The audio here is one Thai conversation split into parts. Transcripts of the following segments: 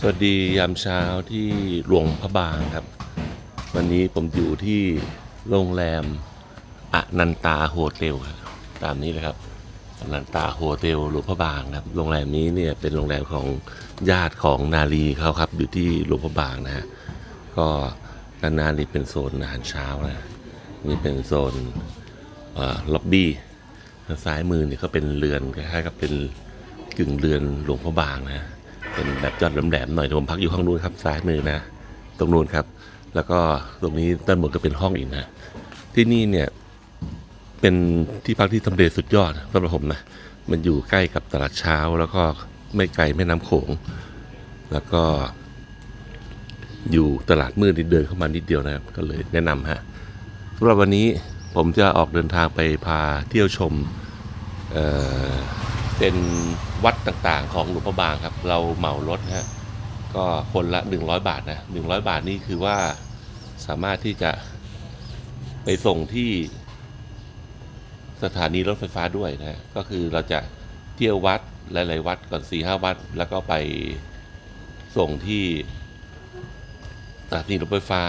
สวัสดียามเช้าที่หลวงพระบางครับ วันนี้ผมอยู่ที่โรงแรมอนันตาโฮเทลครับตามนี้เลยครับอนันตาโฮเทลหลวงพระบางครับโรงแรมนี้เนี่ยเป็นโรงแรมของญาติของนาลีเขาครับ อยู่ที่หลวงพระบางนะฮะก็ด้านหน้านี่เป็นโซนอาหารเช้านะนี่เป็นโซนล็อบบี้ทางซ้ายมือเนี่ยก็เป็นเรือนคล้ายๆกับเป็นกึ่งเรือนหลวงพระบางนะ เป็นแบบยอดแหลมๆหน่อยผมพักอยู่ข้างนู้นครับซ้ายมือนะ ตรงนู้นครับ แล้วก็ตรงนี้ด้านบนก็เป็นห้องอีกนะ ที่นี่เนี่ยเป็นที่พักที่ทำเลสุดยอดสำหรับผมนะมันอยู่ใกล้กับตลาดเช้าแล้วก็ไม่ไกลแม่น้ำโขง แล้วก็ อยู่ตลาดมืดเดินเข้ามานิดเดียวนะครับ ก็เลยแนะนำฮะสำหรับวันนี้ผมจะออกเดินทางไปพาเที่ยวชมเออเป็น วัดต่างๆ ของหลวงพระบางครับ เราเหมารถนะฮะก็คนละ 100 บาทนะ100 บาทนี่คือว่าสามารถที่จะไปส่งที่สถานีรถไฟฟ้าด้วยนะฮะก็คือเราจะเที่ยววัดหลาย ๆ วัดก่อน4ีหวัด แล้วก็ไปส่งที่สถานีรถไฟฟ้า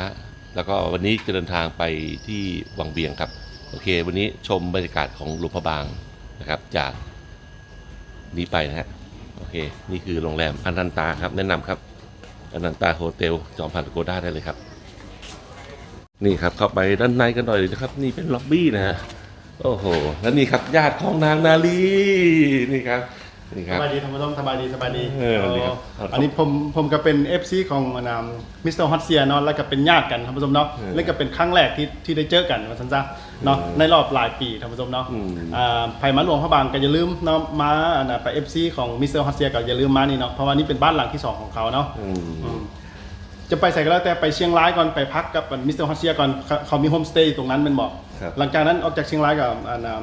แล้วก็วันนี้จะเดินทางไปที่วังเวียงครับ โอเค วันนี้ชมบรรยากาศของหลวงพระบางนะครับ จาก นี้ไปนะฮะโอเค นี่คือโรงแรมอนันตาครับ แนะนำครับอนันตาโฮเทลจอมพันโกด้าได้เลยครับ นี่ครับเข้าไปด้านในกันหน่อยนะครับ นี่เป็นล็อบบี้นะฮะโอ้โห แล้วนี่ครับญาติของนางนาลีนี่ครับ นี่คสรับ บายดีท่านผู้ชมสบายดีสบายดีเออดีครับอ๋ออันนี้ผมผมก็เป็น FC ของนามมิสเตอร์ฮอตเซียเนาะแล้วก็เป็นญาติกันท่านผู้ชมเนาะเออแล้วก็เป็นครั้งแรกที่ที่ได้เจอกันว่าซั่นซะเนาะเออในรอบหลายปีท่านผู้ชมเนาะอืม อ่าไผมาหลวงพระบางก็อย่าลืมเนาะมาอันน่ะไป FC ของมิสเตอร์ฮอตเซียก็อย่าลืมมานี่เนาะเพราะว่านี่เป็นบ้านหลังที่สองของเขาเนาะ อืมอืมจะไปใส่ก็แล้วแต่ไปเชียงรายก่อนไปพักกับมิสเตอร์ฮอตเซียก่อนเขาเขามีโฮมสเตย์ตรงนั้นเป็นบอก ครับ หลังจากนั้นออกจากเชียงรายกับอันน่ะ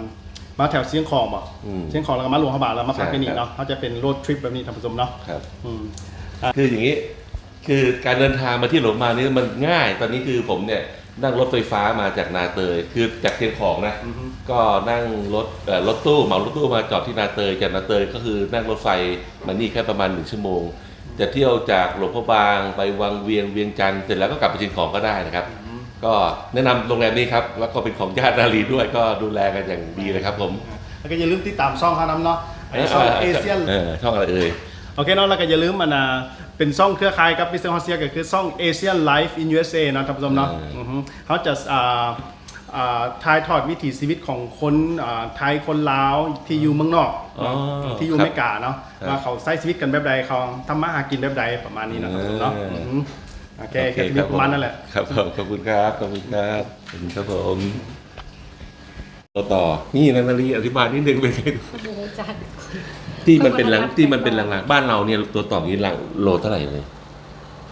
มาแถวเชียงของบอกอืมเชียงของแล้วก็มาหลวงพระบางแล้วมาพักที่นี่ใช่ครับ เนาะเขาจะเป็นโรดทริปแบบนี้ท่านผู้ชมเนาะครับ อืม คืออย่างนี้คือการเดินทางมาที่หลวงมานี่มันง่าย ตอนนี้คือผมเนี่ยนั่งรถไฟฟ้ามาจากนาเตย คือจากเชียงของนะอือฮึ ก็นั่งรถเอ่อรถตู้เหมารถตู้มาจอดที่นาเตยจากนาเตยก็คือนั่งรถไฟมานี่แค่ประมาณหนึ่งชั่วโมง จะเที่ยวจากหลวงพระบางไปวังเวียงเวียงจันทร์เสร็จแล้วก็กลับไปเชียงของก็ได้นะครับ ก็แนะนำโรงแรมนี้ครับ แล้วก็เป็นของญาตินาลีด้วยก็ดูแลกันอย่างดีเลยครับผมแล้วก็อย่าลืมติดตามช่องเขาน้ำเนาะไอ้ช่องเอเชียนเออช่องอะไรเอ่ย โอเคเนาะแล้วก็อย่าลืมมันนะเป็นช่องเครือข่ายกับมิสเตอร์ฮอตเซียก็คือช่อง Asian Life in USA เนาะท่านผู้ชมเนาะเอออือฮึเขาจะอ่าอ่าถ่ายทอดวิถีชีวิตของคนอ่าไทยคนลาวที่อยู่เมืองนอกอ๋อที่อยู่ครับเมกาเนาะครับว่าเขาใช้ชีวิตกันแบบใดเขาทำมาหากินแบบใดประมาณนี้เนาะท่านผู้ชมเนาะเอออือฮึ โอเคก็จะมีประมาณนั่นแหละ ครับผมขอบคุณครับ ขอบคุณครับขอบคุณครับผมต่อต่อนี่นานาลีอธิบายนิดนึงเป็นไงดูจัดที่มันเป็นหลังที่มันเป็นหลังๆบ้านเราเนี่ยตัวต่อนี้หลังโลเท่าไหร่เลย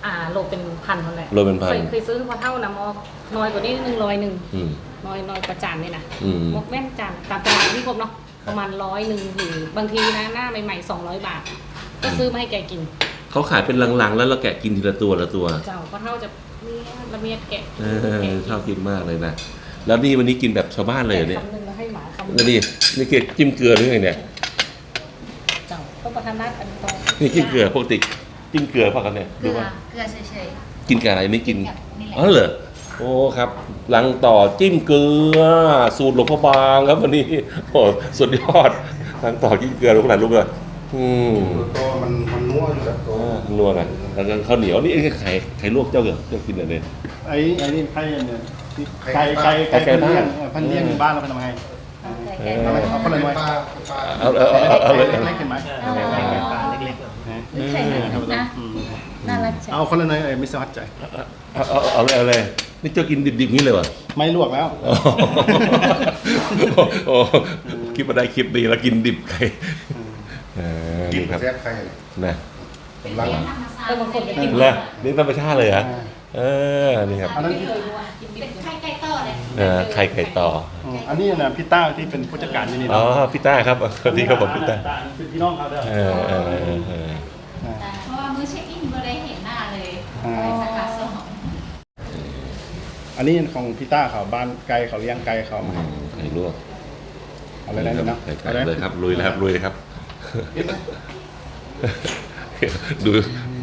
อ่าโลเป็นพันเท่าไหร่โลเป็นพันเคยเคยซื้อพอเท่านะมอกน้อยกว่านี้หนึ่งร้อยหนึ่งอืมน้อยน้อยกว่าจานนี่นะอืมมกแม่นจานตามตลาดที่ผมเนาะประมาณร้อยหนึ่งหรือบางทีนะหน้าใหม่ๆสองร้อยบาท ก็ซื้อมาให้แกกิน เขาขายเป็นลังๆ แล้วเราแกะกินทีละตัวละตัว เจ้าพอเท่าจะเมียละเมียดแกะเอแกะอชอบกินมากเลยนะ แล้วนี่วันนี้กินแบบชาวบ้านเลยเหรอแกะเนี่ยคำหนึ่งแล้วให้หมาคำหแล้วนึ่งนี่นี่เกลือจิ้มเกลือหรือไงเนี่ย เจ้าก็ประทานนัดอันตรงนี่จิ้มเกลือปกติจิ้มเกลือเปล่ะกันเนี่ยเกดูลือว่าเกลือเฉยกินกับอะไรไม่กินกับนี่แหละอ๋อเหรอโอ้ครับ หลังต่อจิ้มเกลือ สูตรหลวงพ่อบางครับวันนี้โอ้สุดยอดหลังต่อจิ้มเกลือลูกหลานลูกเลย อืมตัวมันมันนัวอยู่แล้วตัวอ่านัวกันแล้วก็ข้าวเหนียวนี่ไอ้ไข่ไข่ลวกเจ้าเหรอเจ้ากินอะไรเนี่ยไอ้ไอ้นี่ไข่เนี่ยไก่ไก่ไก่ไก่พันบ้านเลี้ยงเออพันเลี้ยงอยู่บ้านเราไปทำไงเออเอาไปเอาคนละหน่วยปลาปลาเอาเอาเอาเอาเอาเลยเล็กๆเห็นไหมอ๋อเล็กๆไข่หนึ่งนะอืมน่ารักจังเอาคนละหน่วยเอ้ยไม่สวัสดใจเอาเอาเอาเลยเอาเลยนี่เจ้ากินดิบๆนี้เลยวะไม่ลวกแล้วโอ้โหโอ้โหคลิปมาได้คลิปดีแล้วกินดิบไก่ เออกินนี่ครับแซ่บไข่นะกำลัง เออบางคนก็กินแล้วนี่ธรรมชาติเลยเหรอเออนี่ครับอันนั้นไม่เคยรู้ว่ากินดิเป็นบไข่ไก่ต่อเลยเออไข่ไก่ต่ออืมอันนี้นะพี่ต้าที่เป็นผู้จัดการที่นี่อ๋อเนาะพี่ต้าครับคนที่เขาบอกพี่ต้าอันนี้คือพี่น้องเขาเด้อเออเออเออเออเพราะว่ามื้อเช็คอินก็ได้เห็นหน้าเลยอ่าไปสาขาสองอันนี้ของพี่ต้าเขาบ้านไก่เขาเลี้ยงไก่เขาอืมไข่ลวกเอาเลยนะเนาะไข่ไก่เอาเลยเลยครับลุยเลยครับลุยเลยครับ ดู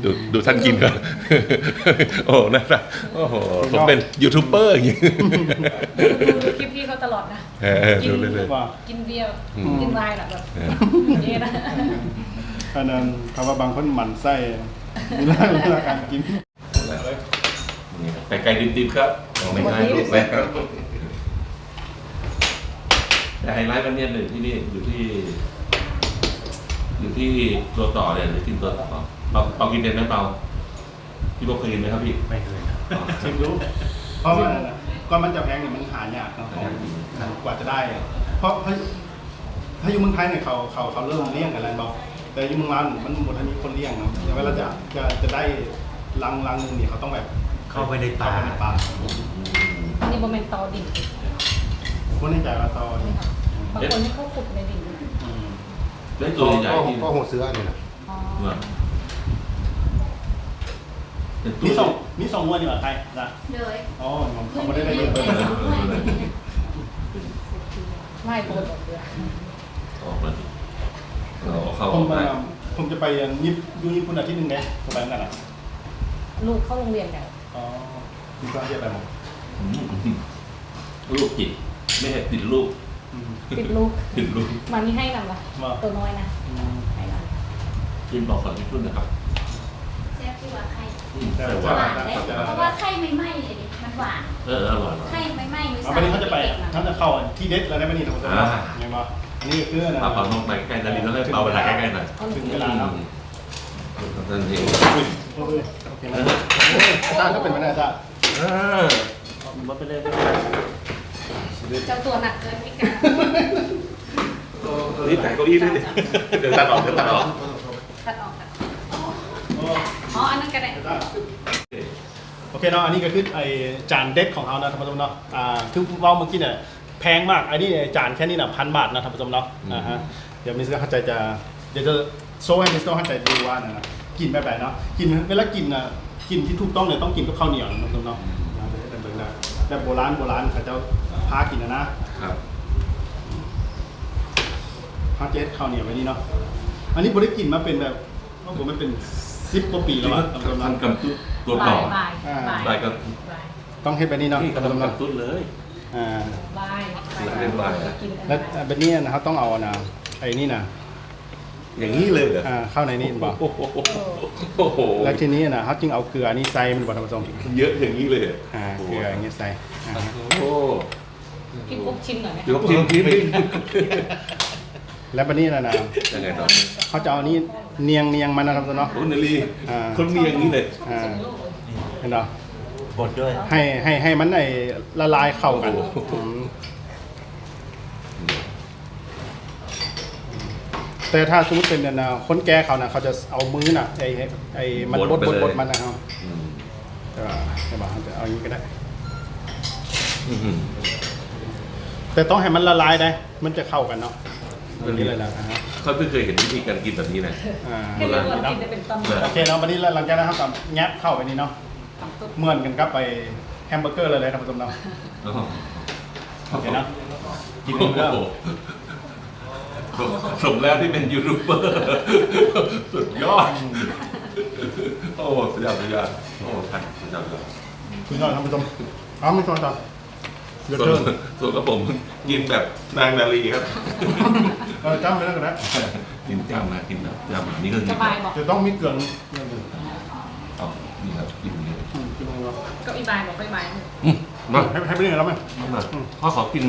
ดูดูท่านกินก่อนโอ้น่ารักโอ้โหผมเป็นยูทูบเบอร์อย่างนี้ดูดูคลิปพี่เขาตลอดนะเออดูเรื่อยว่ากินเบียร์อืมกินไวน์แบบแบบๆเอออย่างนี้นะอันนั้นคำว่าบางคนหมั่นไส้เวลาเวลาการกินนี่ครับไก่ไก่ดิบๆครับเอาไม่ใช่ลูกแล้วแต่ไฮไลท์มันเนี่ยหนึ่งที่นี่อยู่ที่ อยู่ที่ตัวต่อเนี่ยหรือกินตัวต่อเปาเปากินเป็นไหมเปาพี่บอกเคยกินไหมครับพี่ไม่เคยนะอ๋อชิมดูเพราะว่านั่นน่ะก่อนมันจะแพงเนี่ยมันหายากเนาะของกว่าจะได้ เพราะถ้าถ้าอยู่เมืองไทยเนี่ยเขาเขาเขาเริ่มเลี้ยงกันแล้วบอกแต่อยู่เมืองลาวเนี่ยมันหมดทันมีคนเลี้ยงเนาะเวลาจะจะจะได้รังรังหนึงเนี่ยเขาต้องแบบเข้าไปในป่าเข้ไปในป่าอันนี้โมเมนต์ตอดิ่งคนในใจว่าตอนนี่ค่ะบางคนที่เขาขุดในดิ่งอืม ได้ตัวใหญ่ๆที่ก็หัวเสือนี่นะอ๋อเมื่อเป็นตัวมีสองมีสองมวยนี่หว่าใครนะเลยอ๋อผมเขาไม่ได้ได้เยอะเลยไม่โบนหมดเลยออกมาดิเราเข้าผอมอกมาได้ผมจะไปยิปยูญี่ปุ่นอาทิตย์หนึงเลยผมไปนั่นน่ะลูกเข้าโรงเรียนแล้วอ๋อมีความเยอะไปหมดอืมลูกจิตไม่ใช่ติดลูกอืม ติดลูกติดลูกมามีให้นำละว่าตัวน้อยนะอืมให้นกินบอกก่อนที่ขึ้นนะครับแซ่บที่ว่าไข่อืมแต่แต่หว่าวานเลยเพราะว่าไข่ไม่ไหม้เลยดิมันหวานเอออร่อยอร่อยไข่ไม่ไหม้มือเอาสาไปนี่เขาจะไปอะเขาจะเข้าที่เด็ดแล้วได้ไหมนี่ทุกคนอ่าไงบ่อันนี้คือนะเอาเปล่านกไปใกล้นาฬิกาแล้วให้เปล่าเวลาใกล้ๆหน่อยำเอาหถึนึ่งงเวลาเนาะอืมนั่นเองอุ้ยโอ้ยโอเคนะอาจารย์ก็เป็นไปได้อาจารย์อ่ามันไปเลย เจ้าตัวหนักเกินพิการนี่แต่เก้าอี้ด้วยดิเดี๋ยวตัดออกเดี๋ยวตัดออกตัดออกค่ะอ๋ออันนั้นก็ได้โอเคเนาะอันนี้ก็คือไอจานเด็ดของเขานะท่านผู้ชมเนาะอ่าคือเราเมื่อกี้เนี่ยแพงมากอันนี้จานแค่นี้นะพันบาทนะท่านผู้ชมเนาะอ่าฮะเดี๋ยวมิสเตอร์เข้าใจจะเดี๋ยวจะโซ่ให้มิสเตอร์เข้าใจดูว่านะนะกินแบบไหนเนาะกินเวลากินนะกินที่ถูกต้องเนี่ยต้องกินกับข้าวเหนียวนะท่านผู้ชมเนาะนะเดี๋ยวจะเป็นแบบแบบโบราณโบราณเขาจะ พากินนะนะครับพาเจ็ดข้าวเหนียวไว้นี่เนาะอันนี้บริกินมาเป็นแบบว่าผมมันเป็นสิบกว่าปีแล้วอะท่านผู้ชมท่านเนาะกำตุ้ตัวต่บ่าอยบ่ายอ่าบ่ายบ่ายกับบ่ายต้องให้แบบนี้เนาะนี่ท่านผู้ชมกำเนาะตุ้เลย อ่า บ่ายเรียนบ่ายกินแล้วแบบนี้นะครับต้องเอานะไอ้นี่นะอย่างนี้เลยเหรออ่าเข้าในนี่บอกโอ้โหโอ้โหแล้วทีนี้นะเขาจึงเอาเกลือนี่ใส่มันบอกท่านผู้ชมเยอะอย่างนี้เลยเหรออ่าเกลืออย่างเงี้ยใส่อ่าโอ้ พี่กุ๊กชิมหน่อยไหมเดี๋ยวพิมพ์พิมพ์พิมพ์แล้วแบบนี้นะนะยังไงต่อเขาจะเอานี่เนียงเนียงมันนะครับท่านเนาะ โอ้นาลีอ่า คนมีอย่างนี้เลยอ่าส่งลูกเลยเห็นเนาะบดด้วยให้ให้ให้มันไอ้ละลายเข้ากันอืมแต่ถ้าสมมติเป็นเนี่ยนะคนแก่เขานะเขาจะเอามือน่ะไอ้ไอ้ไอ้มันบดบดบดมันนะครับอืมแต่ว่าแต่ว่าเขาจะเอาอย่างนี้ก็ได้ อื้อหือ แต่ต้องให้มันละลายได้มันจะเข้ากันเนาะอย่างนี้เลยนะอ่าฮะเขาไม่เคยเห็นวิธีการกินแบบนี้นะ อ่าให้เรียกว่ากินได้เป็นตำเออโอเคเนาะวันนี้หลังจากนั้นครับกับแงบเข้าไปนี่เนาะตำตุ๊บเหมือนกันกับไปแฮมเบอร์เกอร์เลยเลยท่านผู้ชมเนาะอ๋อโอเคเนาะกินโอ้เรื่องโหสมแล้วที่เป็นยูทูบเบอร์ สุดยอด โอ้สุดยอดสุดยอดโอ้ท่านสุดยอดสุดยอด คุณยอดท่านผู้ชมเอาไม่ชวนต่อ เดี๋ยวส่วเชินญส่วนกับผมกินแบบนางนาลีครับ เออจำไว้แล้วกันนะกินจำนะกินแบบจำแบบนี้ก็กิสนบายบอกจะต้องมีเกลือเรื่องหนึ่งเอานี่ครับกินอย่างนี้อืมกินลงแล้วก็อีบายบอกไปบายอืมมาให้ให้ไปเรื่อยแล้วไหมมาพ่อขอกิน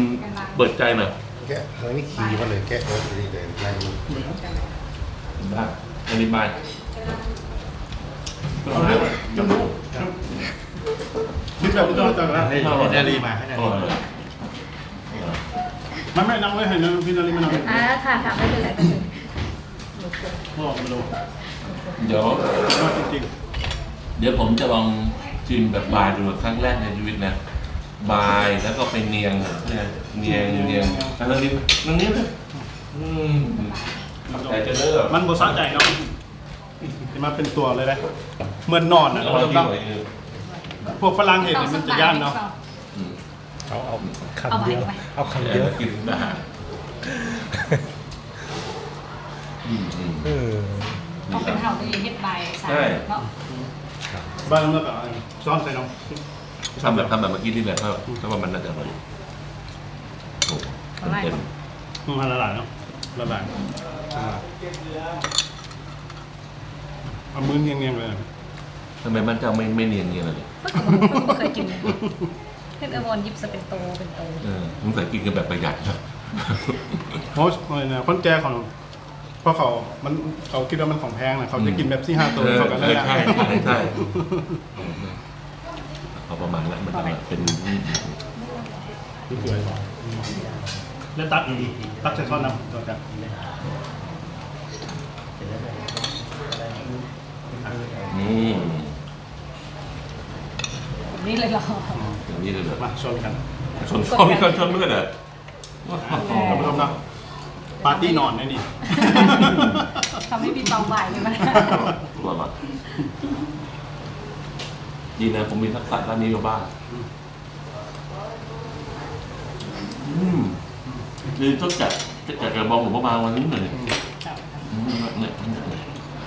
เปิดใจหน่อยแกะเฮ้ยนี่ขี่มาเลยแกะรถดีเลยแรงมือได้อธิบายเอาเลยจมูก คิดแบบคุณยอดจังนะให้นาลีมาให้นาโอ้ลียมันไม่นั่งไว้ให้นะพี่นาริมานั่งอ่าค่ะค่ะไม่เป็นไรไม่เป็นไรพ่อมาดูเดี๋ยวยอดจริงเดี๋ยวผมจะลองชิมแบบบายดูครั้งแรกในชีวิตนะบายแล้วก็ไปเนียงเนี่ยเนียงเนียงอันนี้นั่นนี่เลยอืมแต่จะเลิกๆมันโบสะใจเนาะจะมาเป็นตัวเลยนะเหมือนนอนอะแล้ท่าวนผู้ชมที่เนาะไหนเออ พวกฝรั่งเห็นเนี่ยมันจะย่านเนาะอืมเอาเอาเอาไปคำเดียวเอาไปเอาคำเดี๋เดียยววกินได้อืมอืมเออก็เป็นเห่าตัวเองเฮ็ดใบสาใช่เนาะบ้านเมื่อก่อนซ้อนใส่น้องทำแบบทำแบบเมื่อกี้นี่แหละถ้าถ้าว่ามันน่าจะอร่อยโอ้โหเต็มอืมละลายเนาะละลายอ่าเอามือเนียงๆเลยๆ ทำไมมันจะไม่ไม่เนียนเงียนเลยเพิ่งเพิ่งบ่เคยกินเลยเฮ็ดอวอนยิบจะเป็นโตเป็นโตเออสงสัยกินกันแบบประหยัดนะเพราะอะไรนะคนแก่ของเพราะเขามันเขาคิดว่ามันของแพงนะเขาจะกินแบบซี่ห้าตัวเออเขากันเอได้อละใช่ใช่ใช่เอาประมาณนั้นมันจะเป็นนี่คืออะไรแล้วตักตักใส่ซ้อนน้ำตัวกันอืม นี่เลยเหรอ อย่างนี้เลยเหรอมาชนกันชนเขาไม่เขาชนไม่กันเหรอท่านผู้ชมนะปาร์ตี้นอนนะนี่ ทำให้พี่เปาบ่ายเลยมั้ยอร่อยมากดีนะผมมีทักษะด้านนี้มาบ้างอืมคือต้องจัดจัดกระบองหลวงพ่อบางวันนี้หน่อยอืมเนี่ยเนี่ยเนี่ย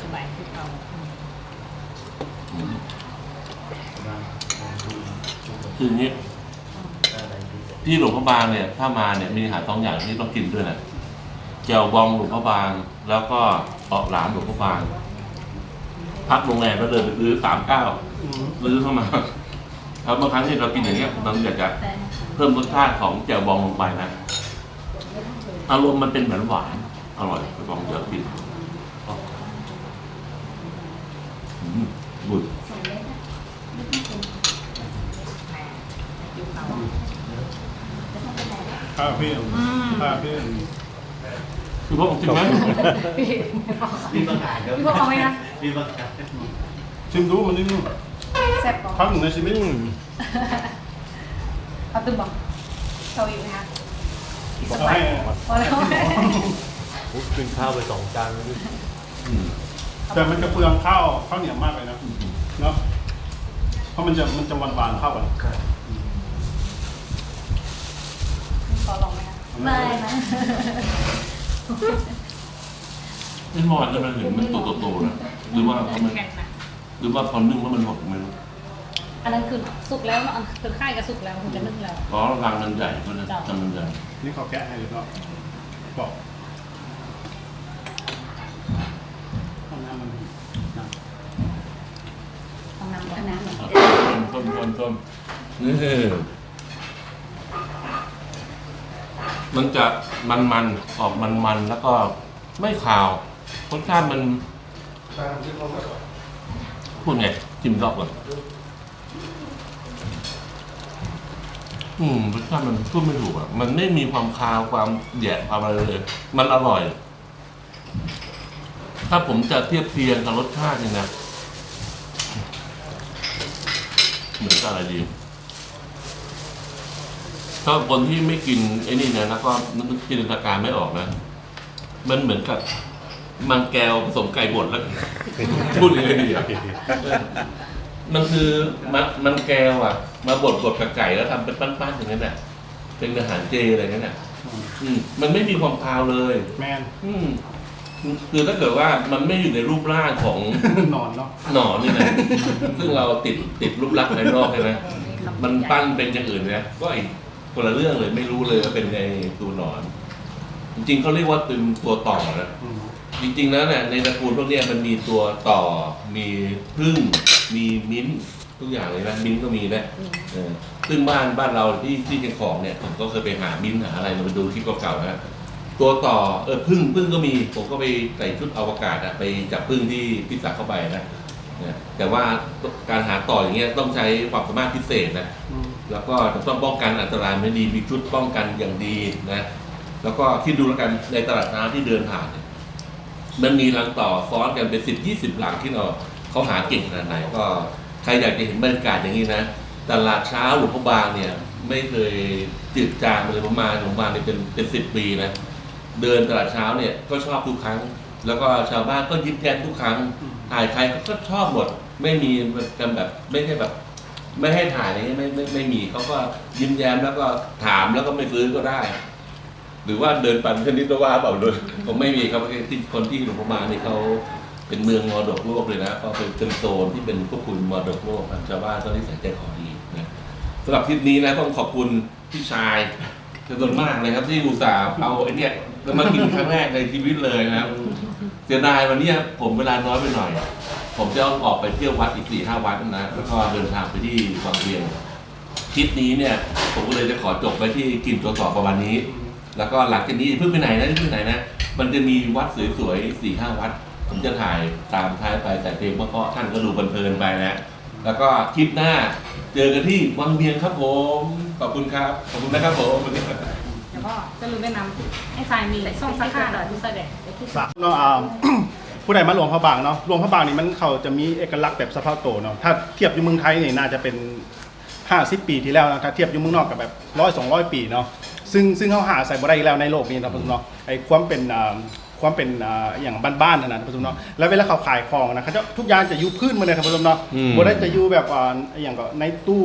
สบายพี่เปา อืม คืออย่างนี้ ที่หลวงพ่อบางเนี่ยถ้ามาเนี่ยมีอาหารสองอย่างที่ต้องกินด้วยนะแจวบองหลวงพ่อบาง แล้วก็เปาะหลามหลวงพ่อบาง พักโรงแรมแล้วเดินไปซื้อสามเก้าซื้อเข้ามาแล้วบางครั้งที่เรากินอย่างเงี้ยเราอยากจะเพิ่มรสชาติของแจ่วบองลงไปนะอารมณ์มันเป็นเหมือนหวานอร่อยไปบองเยอะกินอืมบุญ ส่งเลยนะไม่ต้องเป็น พี่เปา ไม่ต้อง เป็นไรนะข้าวพี่ข้าวพี่คือพวกผมจริงไหมพี่มีบางอ่านก็พี่พวกเอาไหมนะมีบางอ่านชิมดูมันนี่แซ่บปะครั้งหนึ่งในชีวิตเอาตึมบอกโชว์อีกไหมคะอีกสักเอาใบให้พอแล้วกินข้าวไปสองจานแล้วนี่อืมแต่มันจะเปลืองข้าวข้าวเหนียวมากเลยนะเนาะเพราะมันจะมันจะหวานหวานๆเข้ากัน ขอลอง ไหมคะไม่นะไม่มอนแล้วมันถึงมันโตๆๆนะหรือว่าเพราะมันแข็งนะหรือว่าพอนึ่งแล้วมันหมดไม่รู้อันนั้นคือสุกแล้วเนาะคือค่ายกับสุกแล้วมันจะนึ่งแล้วเพราะรังมันใหญ่เพราะฉะนั้นทำมันใหญ่นี่เขาแกะให้เลยเนาะบอกห้องน้ำมันนะต้องนำก่อนเอาน้ำหน่อยต้มต้มต้มนี่ มันจะมันมันๆออกมันมันๆแล้วก็ไม่ขาวรสชาติมันพูดไงจิ้มรอบก่อนอืมรสชาติมันพูดไม่ถูกอะมันไม่มีความคาวความแหย่ความอะไรเลย มันอร่อย ถ้าผมจะเทียบเทียงกับรสชาติเนี่ยนะเหมือนกับอะไรดี ถ้าคนที่ไม่กินไอ้นี่เนี่ยแล้วก็นึกจินตนาการไม่ออกนะ มันเหมือนกับมันแก้วผสมไก่บดแล้ว พูดยังไงดีอะมันคือมันมันแก้วอะ มาบดบดกับไก่แล้วทำเป็นปั้นๆอย่างนั้นน่ะ เป็นอาหารเจอะไรอย่างนั้นน่ะ อืม มันไม่มีความคาวเลย แมนอืม คือถ้าเกิดว่ามันไม่อยู่ในรูปร่างของ นอนเนาะหนอนนี่นะ ซึ่งเราติดติดรูปลักษณ์ภายนอกใช่ไหมมันปั้นเป็นอย่างอื่นนะก็อีก คนละเรื่องเลยไม่รู้เลยว่าเป็นในตัวหนอน จริงๆเขาเรียกว่าเป็นตัวต่อนะอืมจริงๆแล้วเนี่ยในตระกูลพวกเนี้ยมันมีตัวต่อ มีพึ่ง มีมิ้นท์ทุกอย่างเลยนะมิ้นท์ก็มีนะเออซึ่งบ้านบ้านเราที่ที่เชียงของเนี่ยผมก็เคยไปหามิ้นท์หาอะไรเราไปดูคลิปเก่าๆนะตัวต่อเออพึ่งพึ่งก็มีผมก็ไปใส่ชุดอวกาศอะไปจับพึ่งที่พิษาเข้าไปนะเนี่ยแต่ว่าการหาต่ออย่างเงี้ยต้องใช้ความสามารถพิเศษนะอืม แล้วก็จะต้องป้องกันอันตรายไม่ดีมีชุดป้องกันอย่างดีนะ แล้วก็คิดดูแล้วกันในตลาดน้ำที่เดินผ่านเนี่ยมันมีรังต่อซ้อนกันเป็นสิบยี่สิบหลังที่เราเขาหาเก่งขนาดไหนก็ใครอยากจะเห็นบรรยากาศอย่างนี้นะตลาดเช้าหลวงพ่อบางเนี่ย ไม่เคยจืดจางเลยประมาณหลวงพ่อบางเนี่ยเป็นเป็นสิบปีนะเดินตลาดเช้าเนี่ยก็ชอบทุกครั้ง แล้วก็ชาวบ้านก็ยิ้มแย้มทุกครั้งถ่ายใครก็ชอบหมดไม่มีกันแบบไม่ใช่แบบ ไม่ให้ถ่ายอะไรเงี้ยไม่ไม่ไม่มีเขาก็ยิ้มแย้มแล้วก็ถามแล้วก็ไม่ซื้อก็ได้ หรือว่าเดินปันชนิดว่าเปล่าเลยผมไม่มีครับที่คนที่หลวงพ่อมาเนี่ยเขาเป็นเมืองมรดกโลกเลยนะก็เป็นเป็นโซนที่เป็นควบคุมมรดกโลกชาวบ้านก็นิสัยใจคอดีนะสำหรับทริปนี้นะต้องขอบคุณพี่ชายจำนวนมากเลยครับที่อุตส่าห์เอาไอ้เนี่ยมากินครั้งแรกในชีวิตเลยนะครับ สียดายวันนี้ผมเวลาน้อยไปหน่อย ผมจะต้องออกไปเที่ยววัดอีกสี่ห้าวัดนะแล้วก็เดินทางไปที่วังเวียงคลิปนี้เนี่ย ผมก็เลยจะขอจบไปที่กินตัวต่อประมาณนี้ แล้วก็หลังจากนี้เพิ่งไปไหนนะเพิ่งไปไหนนะ มันจะมีวัดสวยๆสี่ห้าวัด ผมจะถ่ายตามท้ายไปแต่เพลงเพราะท่านก็ดูเพลินไปนะแล้วก็คลิปหน้าเจอกันที่วังเวียงครับผม ขอบคุณครับ ขอบคุณนะครับผมแล้ ก็จะลืมแนะนำให้ทรายมีช่องซักผ้าหน่อยที่ใส่แดดเดี๋ยวที่สามเนาะอ่าผู้ใดมาหลวงพระบางเนาะหลวงพระบางนี่มันเขาจะมีเอกลักษณ์แบบสภาพโตเนาะถ้าเทียบอยู่เมืองไทยนี่น่าจะเป็น 50 ปีที่แล้วนะถ้าเทียบอยู่เมืองนอกกับแบบร้อยสองร้อยปีเนาะซึ่งซึ่งเขาหาใส่บ่ได้อีกแล้วในโลกนี้นะพี่เนาะไอ้ความเป็นอ่าความเป็นอ่าอย่างบ้านๆนั่นนะพี่เนาะแล้วเวลาเขาขายของนะเขาจะทุกอย่างจะอยู่พื้นหมาเลยครับพี่เนาะอืมบ่ได้จะอยู่แบบอ่าอย่างก็ในตู้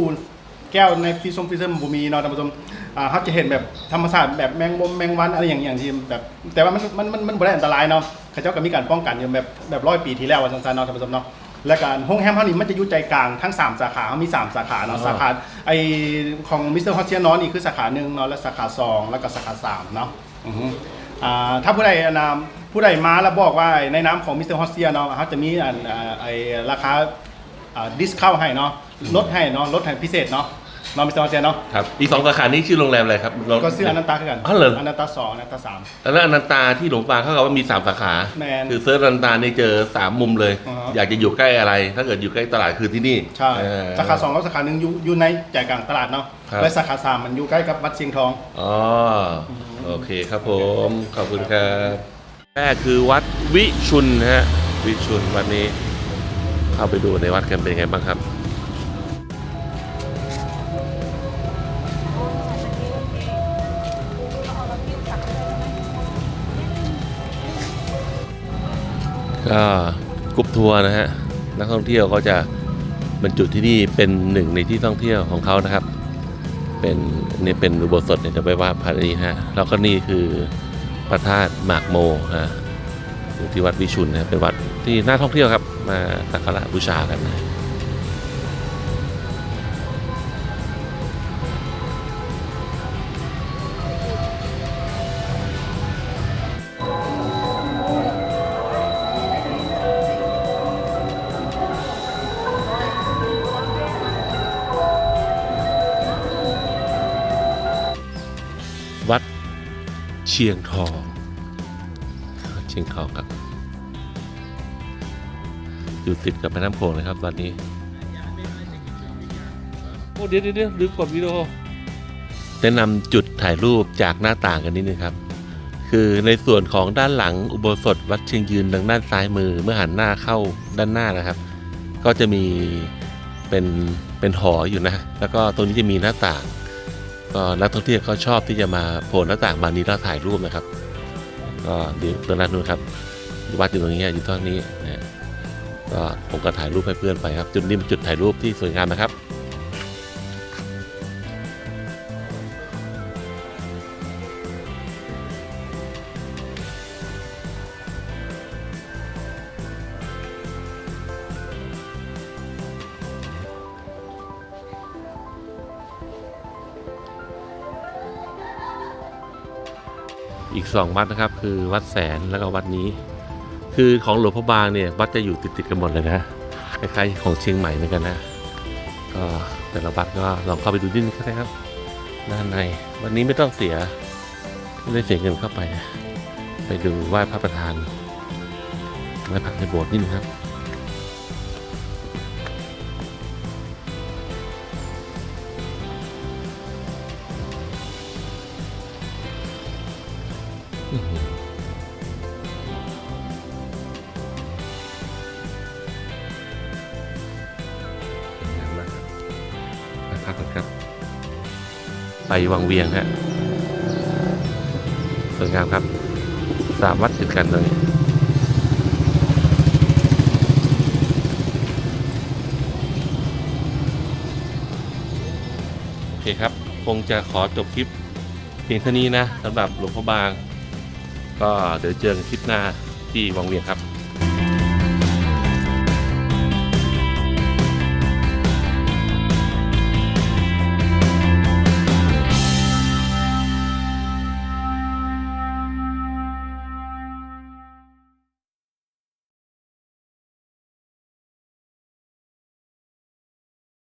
แก้วในฟรีซงฟรีเซอร์มันบ่มีเนาะท่านผู้ชมอ่าเขาจะเห็นแบบธรรมชาติแบบแมงมุมแมงวันอะไรอย่างอย่างที่แบบแต่ว่ามันมันมันมันบ่ได้อันตรายเนาะเขาเจ้าก็มีการป้องกันอยู่แบบแบบร้อยปีที่แล้วว่าซั่นๆเนาะท่านผู้ชมเนาะและการห้องแฮมเฮานี่มันจะอยู่ใจกลางทั้ง 3 สาขาเขามี 3 สาขาเนาะอ๋อสาขาไอของมิสเตอร์ฮอสเซียนอนนี่คือสาขาหนึ่งเนาะและสาขาสองแล้วก็สาขาสามเนาะอือฮึอ่าถ้าผู้ใดอนามผู้ใดมาแล้วบอกว่าในน้ำของมิสเตอร์ฮอสเซียเนาะเขาจะมีอันอ่าไอราคา ดิสเข้าให้เนาะลดให้เนาะลดให้พิเศษเนาะเนาะมิสเตอร์เซียเนาะครับอีกสองสาขานี้ชื่อโรงแรมอะไรครับก็ซื้ออนันตาคือกันอ๋อเหรออนันตาสองอนันตาสามแล้วอนันตาที่หลวงปางเขาบอกว่ามีสามสาขาแมนคือเซิร์ชอนันตาเนี่ยเจอสามมุมเลยอ่าฮะอยากจะอยู่ใกล้อะไร ถ้าเกิดอยู่ใกล้ตลาดคือที่นี่ใช่เออสาขาสองกับสาขาหนึ่งอยู่อยู่ในใจกลางตลาดเนาะครับและสาขาสามมันอยู่ใกล้กับวัดเชียงทองอ๋อโอเคครับผมขอบคุณครับแรกคือวัดวิชุนนะฮะวิชุนวันนี้ เข้าไปดูในวัดกันเป็นไงบ้างครับก็กรุ๊ปทัวร์นะฮะนักท่องเที่ยวก็จะบรรจุที่นี่เป็นหนึ่งในที่ท่องเที่ยวของเขานะครับ เป็นนี่เป็นอุโบสถเนี่ยจะไปว่าพระนี้ฮะแล้วก็นี่คือพระธาตุหมากโมฮะอยู่ที่วัดวิชุนนะเป็นวัด ที่น่าท่องเที่ยวครับ มาสักการะบูชากันนะวัดเชียงทอง เชียงทองครับ อยู่ติดกับแม่น้ำโขงเลยครับวัดนี้โอ้เดี๋ยวเดี๋ยวเดี๋ยวลืมกดวิดีโอแนะนำจุดถ่ายรูปจากหน้าต่างกันนิดนึงครับ คือในส่วนของด้านหลังอุโบสถวัดเชียงยืนทางด้านซ้ายมือเมื่อหันหน้าเข้าด้านหน้านะครับ ก็จะมีเป็นเป็นหออยู่นะ แล้วก็ตรงนี้จะมีหน้าต่าง ก็นักท่องเที่ยวเขาชอบที่จะมาโผล่หน้าต่างบานนี้แล้วถ่ายรูปนะครับ ก็เดี๋ยวตรงนั้นนู้นครับวัดอยู่ตรงนี้อยู่ตรงนี้นะฮะ ก็ผมก็ถ่ายรูปให้เพื่อนไปครับ จุดนี้เป็นจุดถ่ายรูปที่สวยงามนะครับอีกสองวัดนะครับคือวัดแสนแล้วก็วัดนี้ คือของหลวงพ่อบางเนี่ยวัดจะอยู่ติดๆกันหมดเลยนะคล้ายๆของเชียงใหม่เหมือนกันนะก็แต่ละวัดก็ลองเข้าไปดูดิ้นก็ได้ครับ ด้านในวันนี้ไม่ต้องเสียไม่ได้เสียเงินเข้าไปนะไปดูไหว้พระประธานไหว้พระในโบสถ์นิดนึงครับ วังเวียงฮะสวยงามครับสามวัดติดกันเลยโอเคครับ คงจะขอจบคลิปเพียงเท่านี้นะสำหรับหลวงพ่อบาง ก็เดี๋ยวเจอกันคลิปหน้าที่วังเวียงครับ